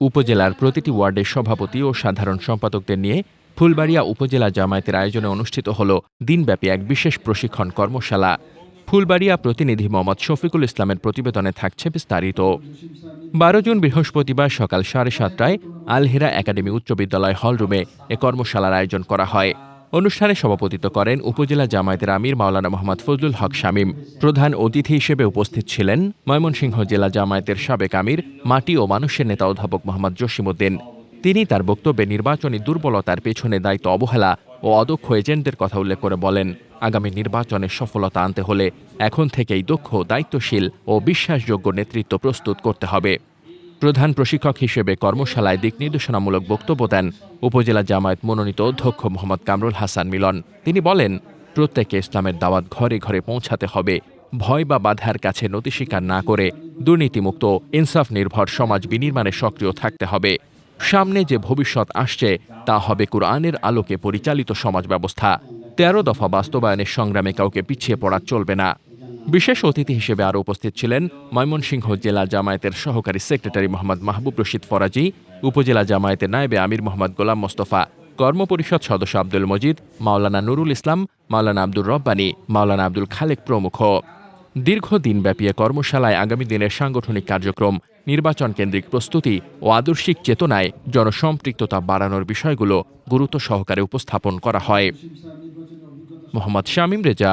উপজেলার প্রতিটি ওয়ার্ডের সভাপতি ও সাধারণ সম্পাদকদের নিয়ে ফুলবাড়িয়া উপজেলা জামায়াতের আয়োজনে অনুষ্ঠিত হল দিনব্যাপী এক বিশেষ প্রশিক্ষণ কর্মশালা। ফুলবাড়িয়া প্রতিনিধি মোহাম্মদ শফিকুল ইসলামের প্রতিবেদনে থাকছে বিস্তারিত। বারো জুন বৃহস্পতিবার সকাল সাড়ে সাতটায় আলহেরা একাডেমি উচ্চ বিদ্যালয় হলরুমে এ কর্মশালার আয়োজন করা হয়। অনুষ্ঠানে সভাপতিত্ব করেন উপজেলা জামায়াতের আমির মাওলানা মোহাম্মদ ফজলুল হক শামীম। প্রধান অতিথি হিসেবে উপস্থিত ছিলেন ময়মনসিংহ জেলা জামায়াতের সাবেক আমির, মাটি ও মানুষের নেতা অধ্যাপক মোহাম্মদ জসিমউদ্দিন। তিনি তার বক্তব্যে নির্বাচনী দুর্বলতার পেছনে দায়িত্ব অবহেলা ও অদক্ষ এজেন্টদের কথা উল্লেখ করে বলেন, আগামী নির্বাচনে সফলতা আনতে হলে এখন থেকেই দক্ষ, দায়িত্বশীল ও বিশ্বাসযোগ্য নেতৃত্ব প্রস্তুত করতে হবে। প্রধান প্রশিক্ষক হিসেবে কর্মশালায় দিক নির্দেশনামূলক বক্তব্য দেন উপজেলা জামায়াত মনোনীত অধ্যক্ষ মোহাম্মদ কামরুল হাসান মিলন। তিনি বলেন প্রত্যেকে ইসলামের দাওয়াত ঘরে ঘরে পৌঁছাতে হবে। ভয় বা বাধার কাছে নতি স্বীকার না করে দুর্নীতিমুক্ত, ইনসাফ নির্ভর সমাজ বিনির্মাণে সক্রিয় থাকতে হবে। সামনে যে ভবিষ্যৎ আসছে, তা হবে কোরআনের আলোকে পরিচালিত সমাজ ব্যবস্থা। তেরো দফা বাস্তবায়নের সংগ্রামে কাউকে পিছিয়ে পড়া চলবে না। বিশেষ অতিথি হিসেবে আরও উপস্থিত ছিলেন ময়মনসিংহ জেলা জামায়াতের সহকারী সেক্রেটারি মোহাম্মদ মাহবুব রশিদ ফরাজি, উপজেলা জামায়াতের নায়েবে আমির মোহাম্মদ গোলাম মোস্তফা, কর্মপরিষদ সদস্য আব্দুল মজিদ, মাওলানা নুরুল ইসলাম, মাওলানা আব্দুর রব্বানী, মাওলানা আব্দুল খালেক প্রমুখ। দীর্ঘদিনব্যাপী এ কর্মশালায় আগামী দিনের সাংগঠনিক কার্যক্রম, নির্বাচন কেন্দ্রিক প্রস্তুতি ও আদর্শিক চেতনায় জনসম্পৃক্ততা বাড়ানোর বিষয়গুলো গুরুত্ব সহকারে উপস্থাপন করা হয়। মোহাম্মদ শামীম রেজা